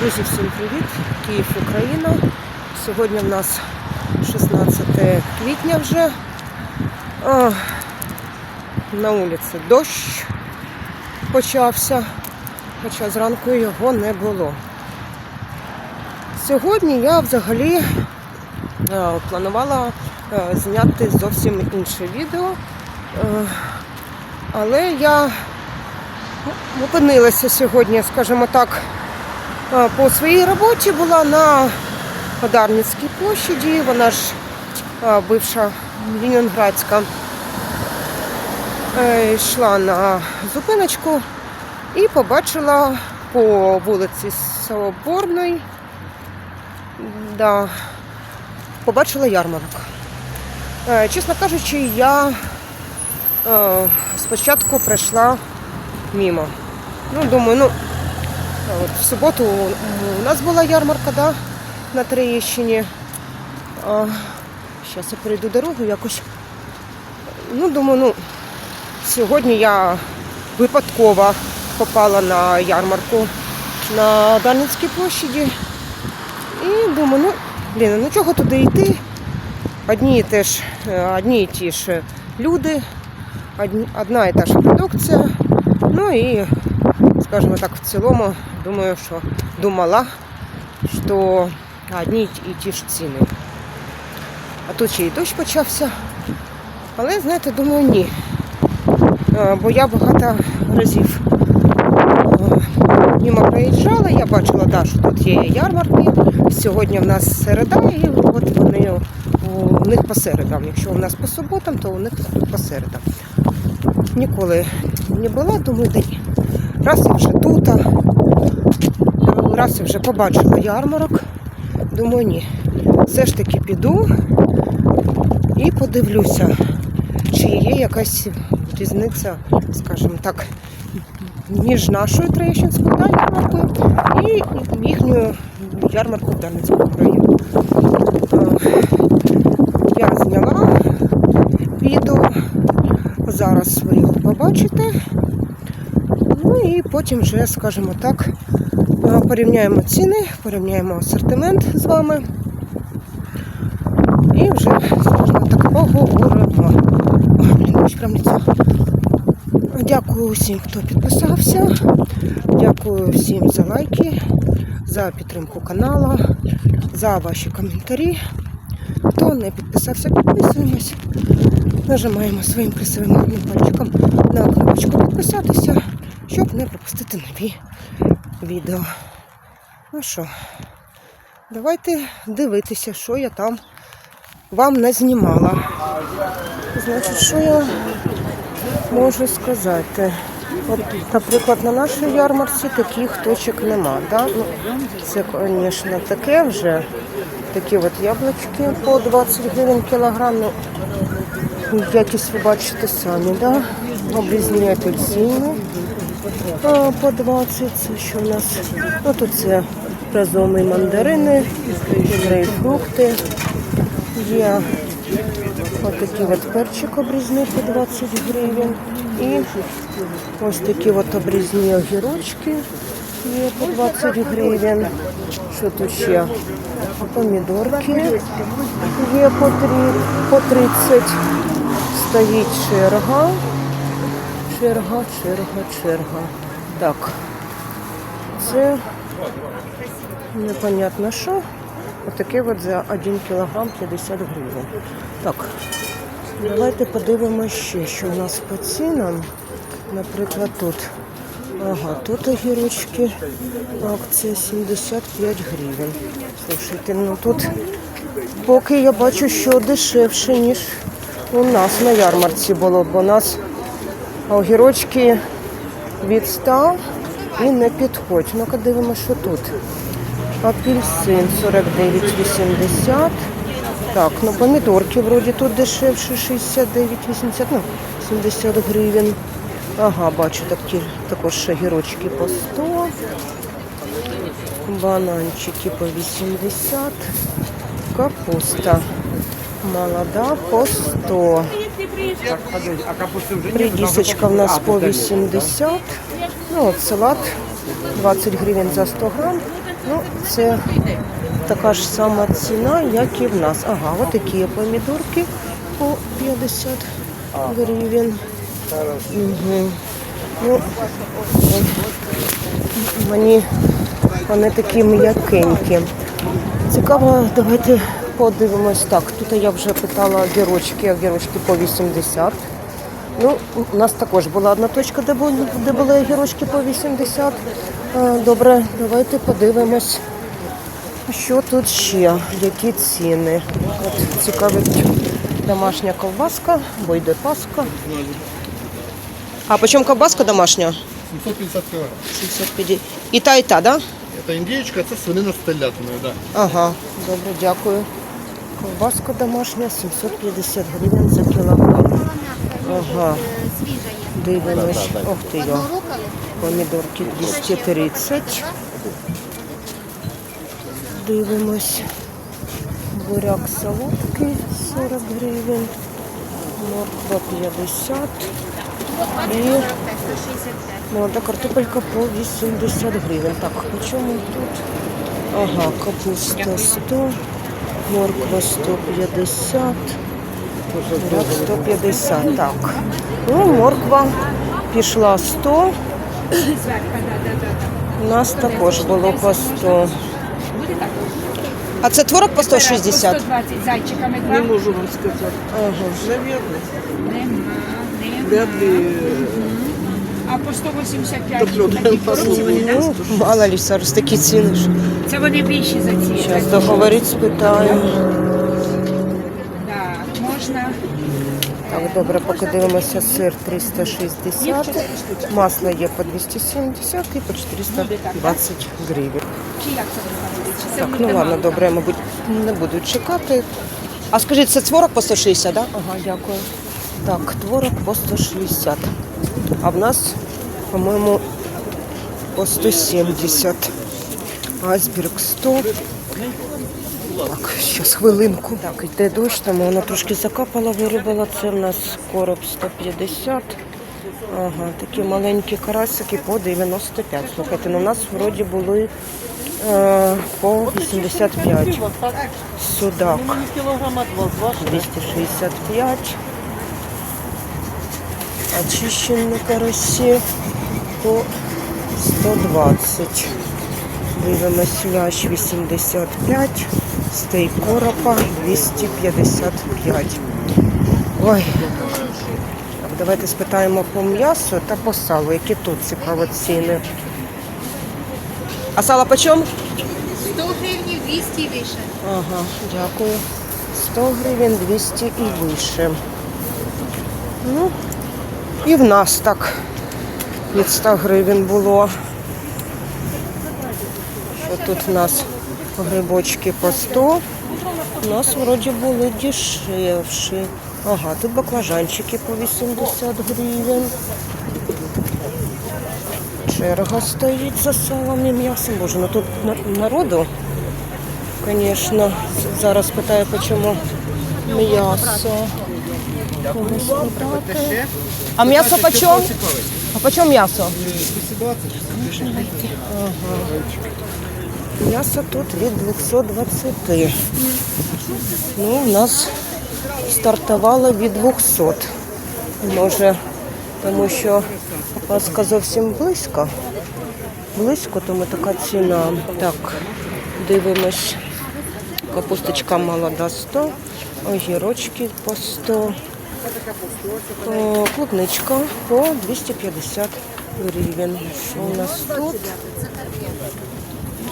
Друзі, всім привіт! Київ, Україна. Сьогодні в нас 16 квітня вже. А, на вулиці дощ почався, хоча зранку його не було. Сьогодні я взагалі а, планувала а, зняти зовсім інше відео, Е, але я опинилася сьогодні, скажімо так, а, по своїй роботі була на Подарницькій площаді, вона ж бивша Ленінградська. Е, Йшла на зупиночку і побачила по вулиці Соборної, да, побачила ярмарок. Е, Чесно кажучи, я е, спочатку прийшла мимо. Ну, думаю, ну, От в суботу у нас була ярмарка, да, на Троєщині. Зараз я перейду дорогу якось. Ну, думаю, ну, сьогодні я випадково попала на ярмарку на Дарницькій площаді. І думаю, ну, блін, ну чого туди йти? Одні і, теж, е, одні і ті ж люди, одна і та ж продукція. Ну і скажімо так, в цілому, думаю, що думала, що одні і ті ж ціни. А тут ще й дощ почався. Але, знаєте, думаю, ні. Е, Бо я багато разів е, мимо проїжджала, я бачила, да, що тут є ярмарки. Сьогодні в нас середа, і от вони у них по середам. Якщо у нас по суботам, то у них тут по середам. Ніколи не була, думаю, да ні. Раз я вже тут, раз вже побачила ярмарок, думаю, ні. Все ж таки піду і подивлюся, чи є якась різниця, скажімо так, між нашою Троєщинською да, ярмаркою і їхньою ярмаркою в Дарницькому районі. Е, Я зняла відео, зараз ви його побачите. Ну і потім вже, скажімо так, порівняємо ціни, порівняємо асортимент з вами. І вже, скажімо так, поговоримо. Прям лицо. Дякую усім, хто підписався. Дякую всім за лайки, за підтримку каналу, за ваші коментарі. Хто не підписався, підписуємось. Нажимаємо своїм красивим пальчиком на кнопочку підписатися, щоб не пропустити нові відео. Ну що, давайте дивитися, що я там вам не знімала. Значить, що я можу сказати? От, наприклад, на нашій ярмарці таких точок нема. Да? Ну, це, звісно, таке вже. Такі от яблучки по 20 гривень кілограм. Ну, якість ви бачите самі, да? Обрізні апельсини а, по 20. Це що у нас? Ну, тут це разомі мандарини, грейпфрукти. Є отакий от перчик обрізний по 20 гривень. І ось такі от обрізні огірочки є по 20 гривень. Що тут ще? Помідорки є по 30. Стоїть черга. Черга, черга, черга. Так. Це непонятно що. Отаке от за 1 кілограм 50 гривень. Так, давайте подивимося ще, що у нас по цінам. Наприклад, тут. Ага, тут огірочки. Акція 75 гривень. Слушайте, ну тут поки я бачу, що дешевше, ніж у нас на ярмарці було, бо у нас огірочки від 100 і не підходь. Ну-ка дивимося, що тут. Апельсин 49,80. Так, ну помідорки вроді тут дешевше 69,80, ну 70 гривень. Ага, бачу такі також гірочки по 100. Бананчики по 80. Капуста молода по 100. Редисочка в нас по 80. Ну, от салат 20 гривень за 100 грам. Ну, це така ж сама ціна, як і в нас. Ага, от такі помідорки по 50 гривень. Угу. Ну, мені вони такі м'якенькі. Цікаво, давайте подивимось. Так, тут я вже питала огірочки, огірочки по 80. Ну, у нас також була одна точка, де були, де були огірочки по 80. Е, Добре, давайте подивимось, що тут ще, які ціни. От цікавить домашня ковбаска, бо йде паска. А по чому ковбаска домашня? 750 килограмм. 750. І та, і та, да? Это индеечка, це свинина з телятиною, да. Ага, добре, дякую. Ковбаска домашня 750 гривень за кілограм. Ага, дивимось. Ох ти йо. Помідорки 230. Дивимось. Буряк солодкий 40 гривень. Морква 50. І молода картопелька по 80 гривень. Так, по чому тут? Ага, капуста 100, морква 150, буряк 150. Так. Ну, морква пішла 100. У нас також було по 100. А це творог по 160? 120 зайчиками. Не можу вам сказати. Ага. Навірно. Нема, нема. Вряд ли А по 185 Топлю, такі коробці вони, да? Ну, мало ли зараз такі ціни. що. Це вони більші за ці. Зараз договорити спитаю. Да, можна. Так, добре, поки дивимося сир 360, масло є по 270 і по 420 гривень. Чи як це виходить? Чи це Так, ну ладно, добре, я, мабуть, не буду чекати. А скажіть, це творог по 160, так? Да? Ага, дякую. Так, творог по 160. А в нас, по-моєму, по 170. Айсберг 100. Так, зараз хвилинку. Так, йде дощ, тому воно трошки закапало, виробило. Це в нас короб 150. Ага, такі маленькі карасики по 95. Слухайте, ну у нас вроді були е, по 85. Судак кілограма два з вашого. 265. Очищені карасі по 120. Дивимось лящ 85, стейк коропа 255. Ой. Давайте спитаємо по м'ясу та по салу, які тут цікаво ціни. А сало по чому? 100 гривень 200 і вище. Ага, дякую. 100 гривень, 200 і вище. Ну, і в нас так від 100 гривень було. Що тут в нас грибочки по 100. У нас вроді були дешевші. Ага, тут баклажанчики по 80 гривень. Черга стоїть за салом і м'ясом. Боже, ну тут народу, звісно. Зараз питаю, по чому м'ясо. Питати. А м'ясо по чому? А по чому м'ясо? М'ясо тут від 220. Ну, у нас стартувало від 200. Може, тому що паска зовсім близько. Близько, тому така ціна. Так, дивимось. Капусточка молода 100, огірочки по 100. О, клубничка по 250 гривень. Що у нас тут?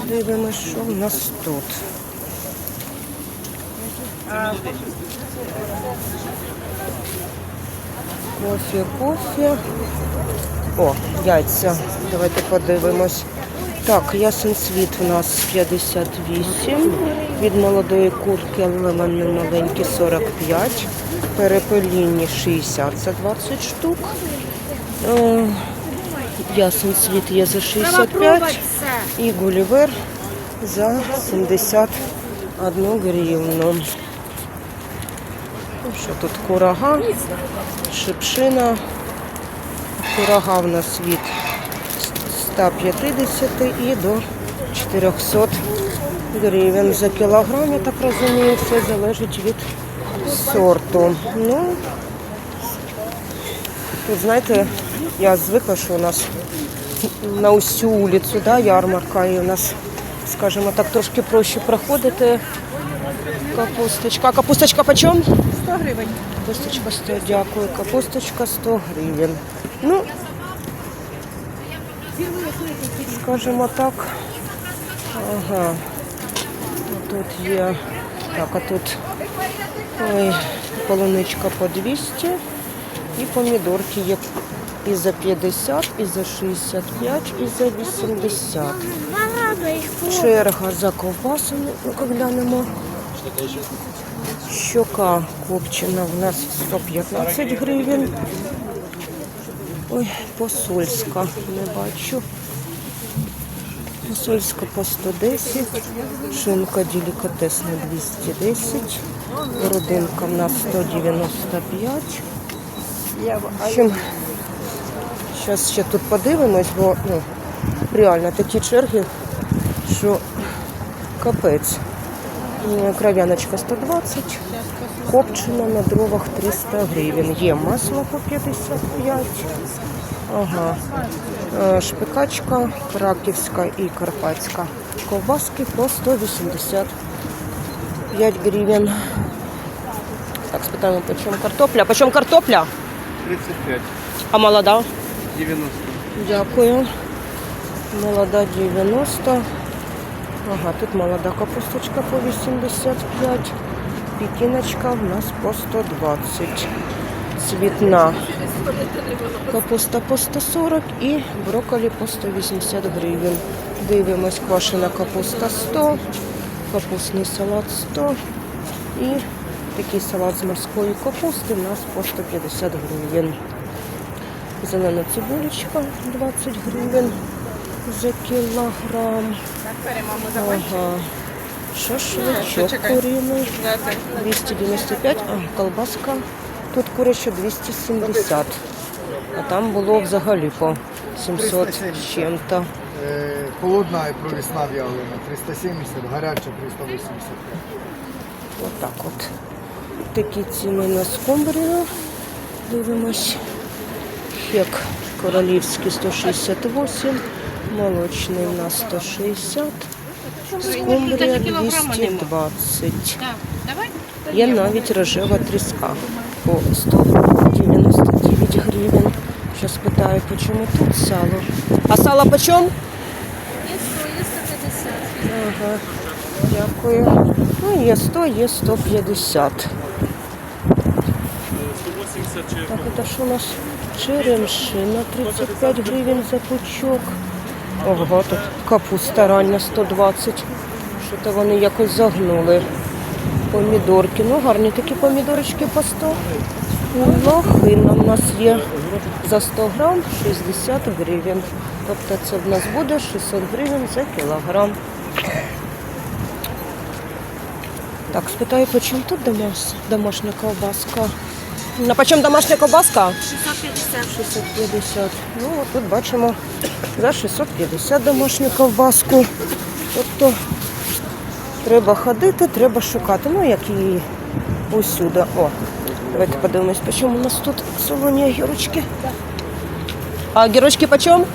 Дивимось, що у нас тут. Кофе, кофе. О, яйця. Давайте подивимось. Так, ясен світ у нас 58. Від молодої курки, мене маленькі 45. Перепелінні 60 за 20 штук. Е, Ясен світ є за 65. І гулівер за 71 гривну. Ну, Що тут курага, шипшина. Курага в нас від 150 і до 400 гривень за кілограм, я так розумію, все залежить від сорту. Ну, тут, знаєте, я звикла, що у нас на усю вулицю да, ярмарка, і у нас, скажімо так, трошки проще проходити. Капусточка. Капусточка почем? 100 гривень. Капусточка 100, дякую. Капусточка 100 гривень. Ну, скажімо так. Ага. Тут є. Так, а тут ой, полуничка по 200 і помідорки є і за 50, і за 65, і за 80. Черга за ковбасами, ну-ка глянемо. Щока копчена в нас 115 гривень. Ой, посольська не бачу. Посольська по 110, шинка делікатесна 210, родинка в нас 195. В общем, зараз ще тут подивимось, бо ну, реально такі черги, що капець. Е, Кров'яночка 120, копчена на дровах 300 гривень. Є масло по 55. Ага. Е, Шпикачка, краківська і карпатська. Ковбаски по 185 гривень. Так, спитаємо, по чому картопля. По чому картопля? 35, А молода? 90. Дякую. Молода 90. Ага, тут молода капусточка по 85. Пекіночка в нас по 120. Цвітна капуста по 140 і брокколі по 180 гривень. Дивимось, квашена капуста 100, капустний салат 100 і такий салат з морської капусти у нас по 150 гривень. Зелена цибулечка 20 гривень за кілограм. Ага. Шашличок куриний 295, а колбаска тут куряча 270. А там було взагалі по 700 з чим-то. Е, Холодна і провісна в'ялена 370, гаряча 385. Отак от. Такі ціни на скумбрію. Дивимось. Хек королівський 168, молочний на 160, скумбрія 220. Є навіть рожева тріска по 199 гривень. Зараз питаю, по чому тут сало. А сало по чому? Ага, дякую. Ну, є 100, є 150. Так, это що у нас? Черемшина 35 гривень за пучок. Ого, тут капуста рання 120. Що то вони якось загнули. Помідорки. Ну, гарні такі помідорочки по 100. Лохина в нас є за 100 грам 60 гривень. Тобто це в нас буде 600 гривень за кілограм. Так, спитаю, по чому тут домашня ковбаска? На по чому домашня ковбаска? 650. 650. Ну, тут бачимо за 650 домашню ковбаску. Тобто треба ходити, треба шукати. Ну, як і усюди. О, давайте подивимось, по чому у нас тут солоні огірочки. А огірочки по чому?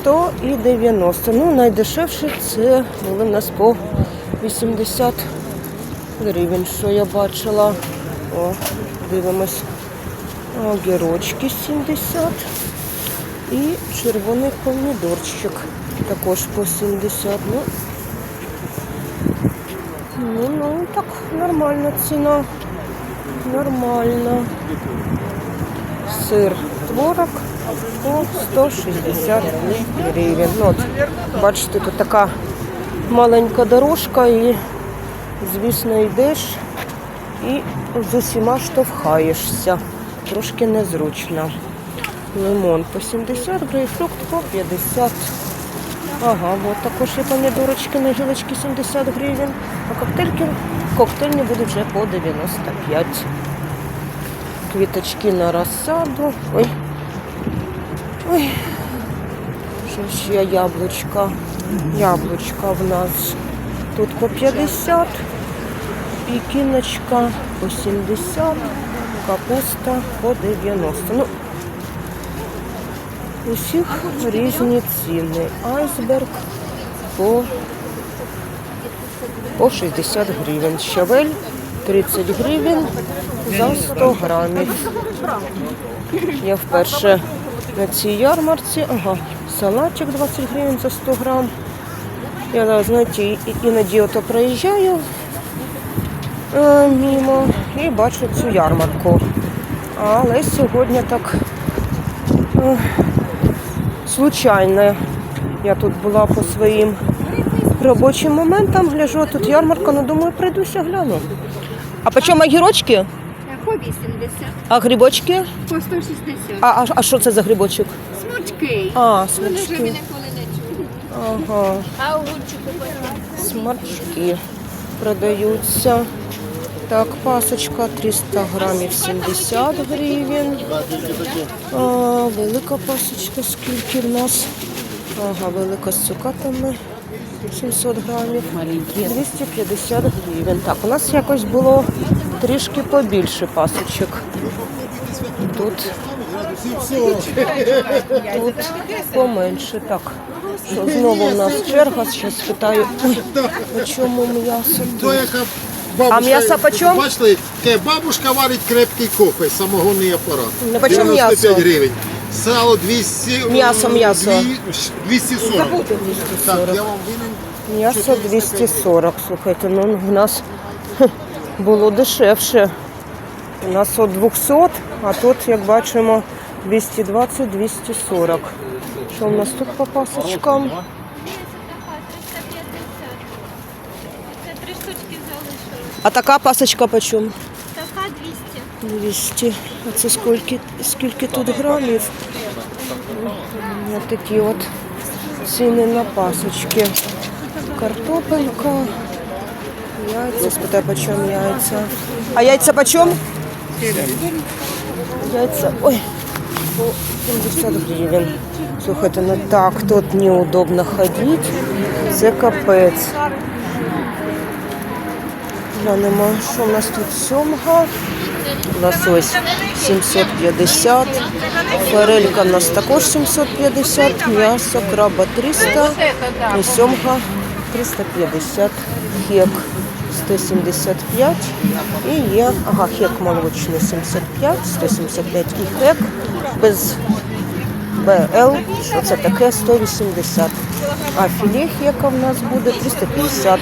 100 і 90. Ну, найдешевше це були в нас по 80 гривень, що я бачила. О, дивимось. Огірочки 70. І червоний помідорчик також по 70. Ну, ну, ну так, нормальна ціна. Нормально. Сир творог по 160 гривень. Ну, от, бачите, тут така маленька дорожка і, звісно, йдеш і з усіма штовхаєшся. Трошки незручно. Лимон по 70 грейпфрукт по 50. Ага, от також є помідорочки на гілочки 70 гривень. А коктейльки, коктейльні будуть вже по 95. Квіточки на розсаду. Ой. Ой. Що ще яблучка? Яблучка в нас тут по 50, пікіночка по 70, капуста по 90. Ну, усіх різні ціни. Айсберг по, по 60 гривень. Щавель 30 гривень за 100 грамів. Я вперше на цій ярмарці. Ага, салатик 20 гривень за 100 грам. Я, знаєте, іноді ото проїжджаю е, мимо і бачу цю ярмарку. Але сьогодні так е, случайно. Я тут була по своїм робочим моментам, гляжу, тут ярмарка, ну думаю, прийдуся гляну. А по чому огірочки? По 80, А грибочки? по 160. А, а, а що це за грибочок? Смачки. А, смачки. мене коли не чують. Ага, смачки продаються. Так, пасочка 300 грамів 70 гривень. А, велика пасочка скільки в нас? Ага, велика з цукатами 700 грамів. 250 гривень. Так, у нас якось було трішки побільше пасочок. Тут, тут поменше. Так, що знову у нас черга. Зараз питаю, по чому м'ясо То яка бабушка, А м'ясо почем? Бачили, таке бабушка варить крепкий кофе, самогонний апарат. Ну, почем 95 м'ясо? гривень. Сало 200... М'ясо, м'ясо. дві- 240. Так, я вам винен. М'ясо 240, слухайте, ну в нас хе, було дешевше. У нас от 200, а тут, як бачимо, 220-240. Що у нас тут по пасочкам? Це три штучки залишилось. А така пасочка по чому? Така 200. 200. А це скільки, скільки тут грамів? Ось такі от ціни на пасочки. Картопелька. Яйця. Спитай, по чому яйця. А яйця по чому? Яйця. Ой. По 70 гривень. Слухайте, ну так, тут неудобно ходити. Це капець. Глянемо, що в нас тут сьомга. Лосось 750, форелька в нас також 750, м'ясо краба 300, і сьомга 350, хек 175 і є, ага, хек молочний 75, 175 і хек без БЛ, що це таке 180. А філе хека в нас буде 350.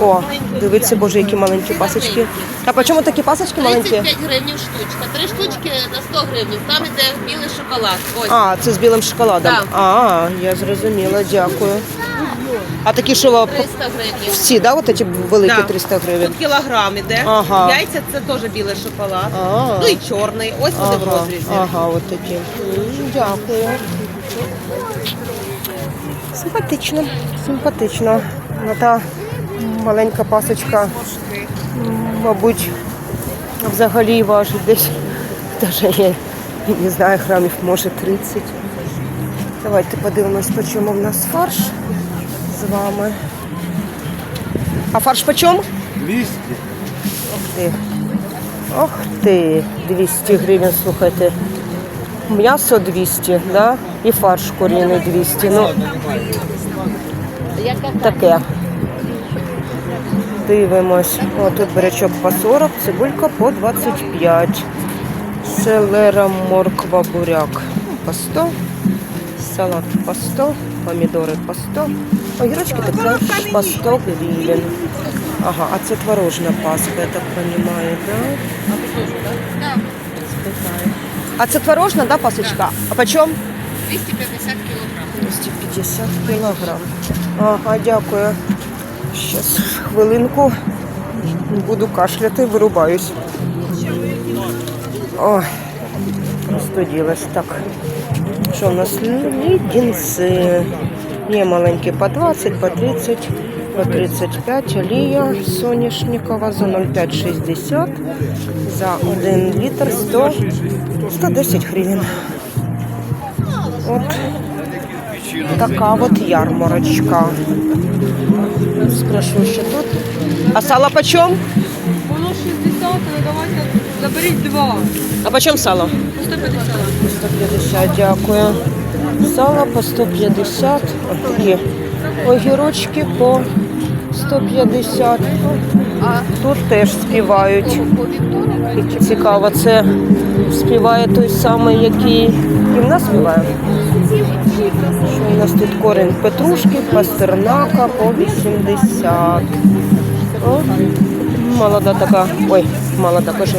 О, дивіться, боже, які маленькі пасочки. А по чому такі пасочки маленькі? 35 гривень штучка. Три штучки на 100 гривень. Там іде білий шоколад. Ось. А, це з білим шоколадом. Так. А, я зрозуміла, дякую. А такі що ви 300 гривень. всі, да, от ці великі Да. 300 гривень? Тут кілограм іде. Ага. Яйця це теж білий шоколад. А, Ну і чорний. Ось вони в ага, розрізі. ага, от такі. М, Дякую. Симпатично, симпатично. Ну, та маленька пасочка, м, мабуть, взагалі важить десь, навіть я не знаю, грамів, може 30. Давайте подивимось, по чому в нас фарш з вами. А фарш по чому? 200. ти. Ох ти, 200 гривень, слухайте. М'ясо 200, да? І фарш куріний 200. Ну, таке. Дивимось. О, тут бурячок по 40, цибулька по 25. Селера, морква, буряк по 100. Салат по 100, помідори по 100. Огірочки також по 100 гривень. Ага, а це творожна паска, я так розумію, да? А це творожна, да, пасочка? А по чому? 250 кілограм. 250 кілограм. Ага, дякую. Щас хвилинку буду кашляти, вирубаюсь. Ой, простудилась. Так. Що у нас? Лідінці. Є маленькі по 20, по 30, по 35. Олія соняшникова за 0,560. За 1 літр 100, 110 гривень. От така от ярмарочка. Спрошу, що тут. А сало почем? Воно 60, але давайте заберіть два. А почем сало? 150. 150, дякую. Сало по 150. Такі огірочки по 150. Тут теж співають. Цікаво, це співає той самий, який і в нас співає. Що у нас тут корінь петрушки, пастернака по 80. О, молода така, ой, молода кажу,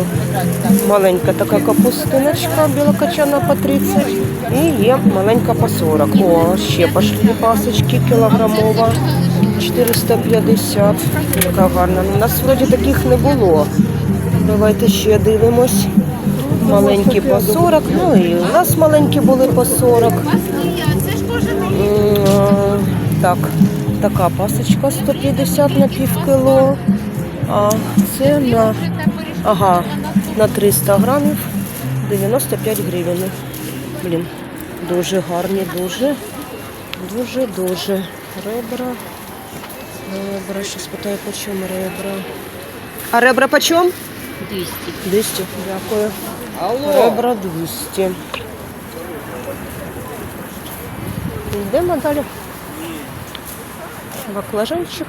маленька така капустиночка білокачана по 30 і є маленька по 40. О, ще пошли пасочки кілограмова 450. Яка гарна. У нас вроді таких не було. Давайте ще дивимось. Маленькі по 40, ну і у нас маленькі були по 40. Так, така пасочка 150 на пів кіло. А це на, ага, на 300 грамів 95 гривень. Блін, дуже гарні, дуже, дуже, дуже. Ребра. Ребра, ще спитаю, по чому ребра. А ребра по чому? 200. 200, дякую. Ребра 200. Йдемо далі. Баклажанчик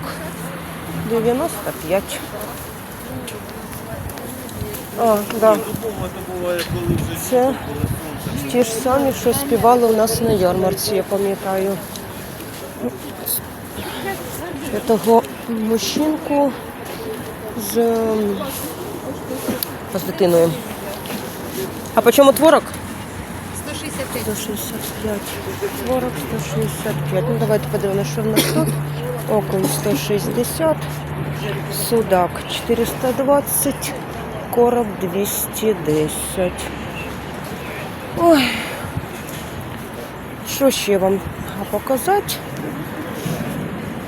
95. А, да. Це ті ж самі, що співали у нас на ярмарці, я пам'ятаю. Того мужчинку з, з дитиною. А по чому творог? 165. 165. Творог 165. Ну давайте подивимося, що в нас тут. Окунь 160. Судак 420. Короб 210. Ой. Що ще вам показати?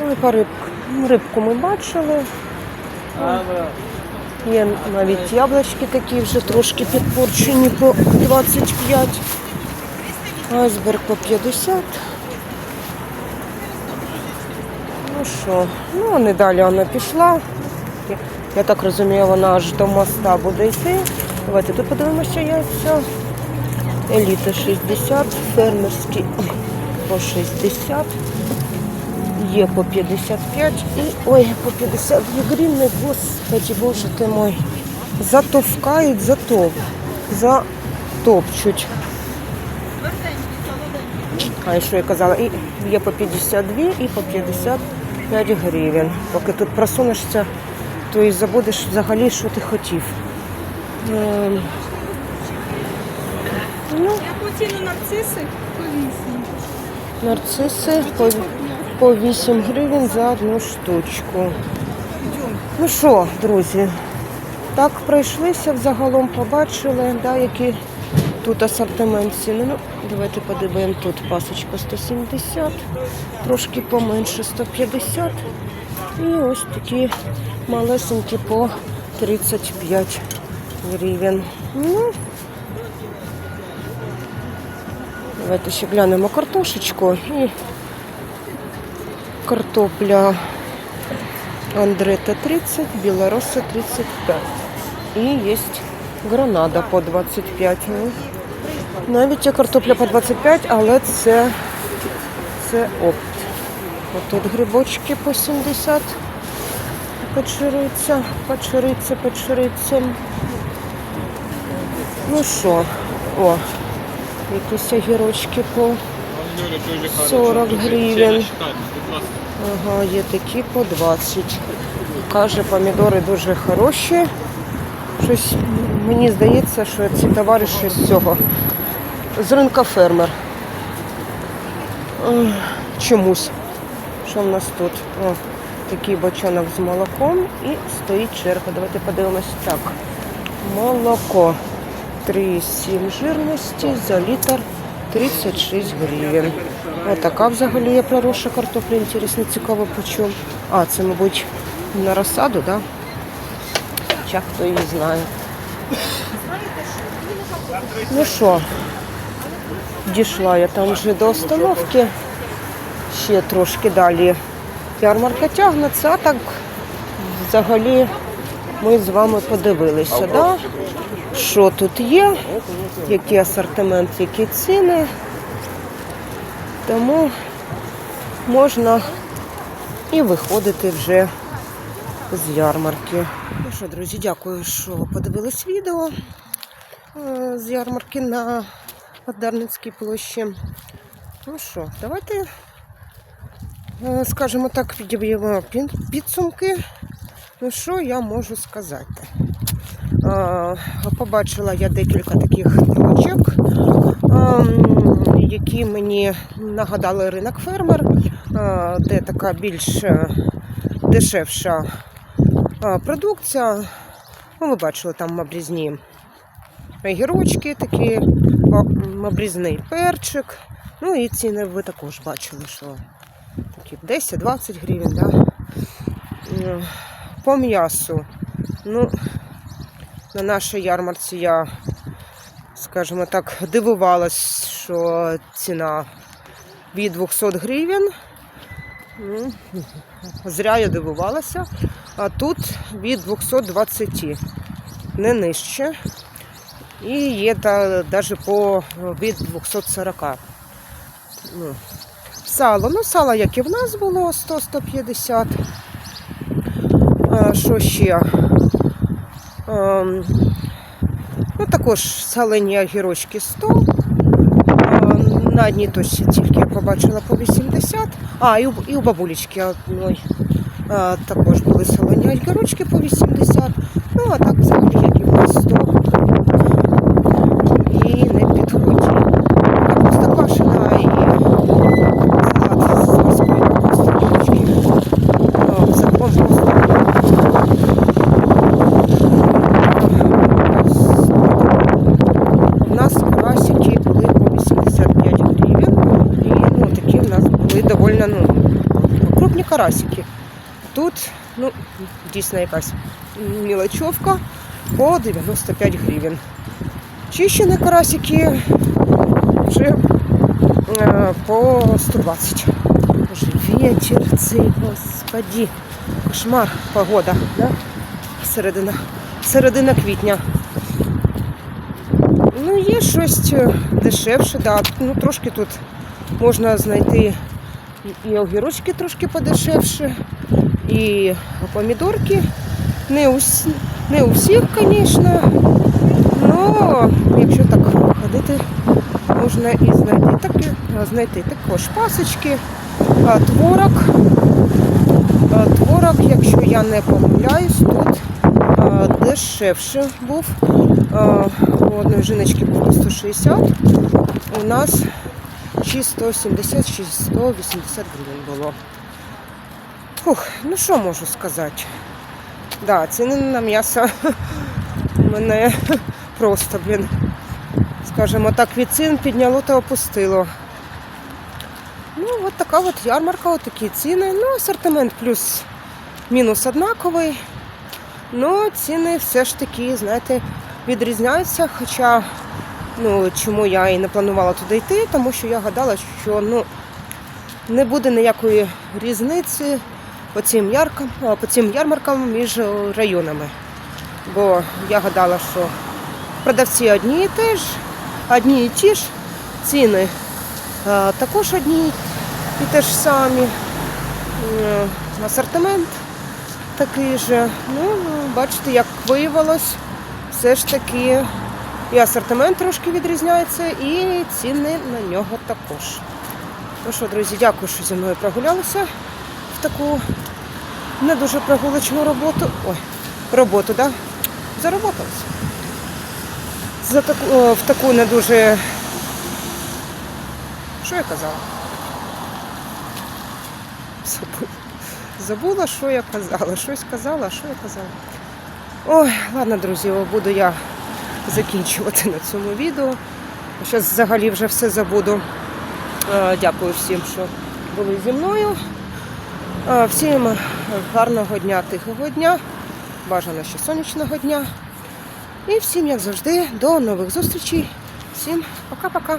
Ой, по риб... Рибку ми бачили. Є навіть яблучки такі вже трошки підпорчені по 25. Айсберг по 50. Ну що, ну не далі вона пішла. Я- так розумію, вона аж до моста буде йти. Давайте тут подивимося що яйця. Еліта 60, фермерські по 60. Є по 55 і ой, по 52 гривни, господи, боже ти мой. Затовкають, затоп, затопчуть. А що я казала? І є по 52 і по 55 гривень. Поки тут просунешся, то і забудеш взагалі, що ти хотів. Ем, Ну, Яку ціну нарциси? По 8. нарциси по, по 8 гривень за одну штучку. Ну що, друзі, так пройшлися, взагалом побачили, да, які тут асортимент ціни. Ну, давайте подивимо тут пасочка 170, трошки поменше 150. І ось такі малесенькі по 35 гривень. Ну, давайте ще глянемо картошечку і картопля Андрета 30, Білороса 35. І є гранада по 25. Ну, навіть є картопля по 25, але це, це опт. Отут грибочки по 70. Почириться, почириться, почириться. Ну що, о, якісь огірочки по 40 гривень. Ага, є такі по 20. Каже, помідори дуже хороші. Щось мені здається, що ці товариші з цього. З ринка фермер. Чомусь. Що в нас тут? О, такий бочонок з молоком і стоїть черга. Давайте подивимось так. Молоко 3,7 жирності за літр 36 гривень. Отака взагалі є пророша картопля. Інтересно, цікаво по чому. А, це, мабуть, на розсаду, так? Да? Чак хто її знає. Ну що, дійшла я там вже до остановки. Ще трошки далі ярмарка тягнеться, а так взагалі ми з вами подивилися, да? що тут є, який асортимент, які ціни. Тому можна і виходити вже з ярмарки. Ну що, друзі, дякую, що подивились відео е, з ярмарки на Дарницькій площі. Ну що, давайте, скажімо так, підіб'ємо підсумки. Ну що я можу сказати? Е, Побачила я декілька таких точок, ем, які мені нагадали ринок фермер, е, де така більш е, дешевша е, продукція. Ну, ви бачили там обрізні гірочки, такі, обрізний перчик. Ну і ціни ви також бачили, що такі 10-20 гривень. Да? По м'ясу. Ну, на нашій ярмарці я, скажімо так, дивувалась, що ціна від 200 гривень. Ну, зря я дивувалася. А тут від 220, не нижче. І є навіть по від 240. Ну, сало. Ну, сало, як і в нас було, 100-150. Що ще? Ем, ну, також салені огірочки 100. А, на одній точці тільки я побачила по 80. А, і у, і бабулечки одної. А, також були солені огірочки по 80. Ну, а так взагалі, як і в нас 100. І не підходять. Капуста квашена і салат з морської капусти. грибочки. О, За компостом. У нас карасики були по 85 гривень. І ну, такі в нас були доволі ну, крупні карасики. Тут ну, дійсно якась мілочовка по 95 гривень. Чищені карасики вже е, по 120. Боже, вечір цей, господі. Кошмар, погода, да? Середина, середина квітня. Ну, є щось е, дешевше, да. ну трошки тут можна знайти і- огірочки трошки подешевше, і помідорки. Не у, не у всіх, звісно. Ну, якщо так ходити, можна і знайти такі, знайти також пасочки, творог. Творог, якщо я не помиляюсь, тут дешевше був. У одної жіночки був по 160, у нас чи 170, чи 180 гривень було. Фух, ну що можу сказати? Да, ціни на м'ясо мене просто, блін, скажімо так, від цін підняло та опустило. Ну, от така от ярмарка, от такі ціни. Ну, асортимент плюс-мінус однаковий. Ну, ціни все ж таки, знаєте, відрізняються. Хоча, ну, чому я і не планувала туди йти, тому що я гадала, що ну, не буде ніякої різниці по цим, яркам, по цим ярмаркам між е, районами. Бо я гадала, що продавці одні і те ж, одні і ті ж, ціни також одні і те ж самі. Асортимент такий же. Ну, бачите, як виявилось, все ж таки і асортимент трошки відрізняється, і ціни на нього також. Ну що, друзі, дякую, що зі мною прогулялися в таку не дуже прогулочну роботу. Ой, роботу, так? Да? Заработалася. За таку, в таку не дуже. Що я казала? Забула. Забула, що я казала. Щось казала, що я казала. Ой, ладно, друзі, буду я закінчувати на цьому відео. Зараз взагалі вже все забуду. Е, Дякую всім, що були зі мною. Е, Всім гарного дня, тихого дня, бажано ще сонячного дня. І всім, як завжди, до нових зустрічей. Всім пока-пока.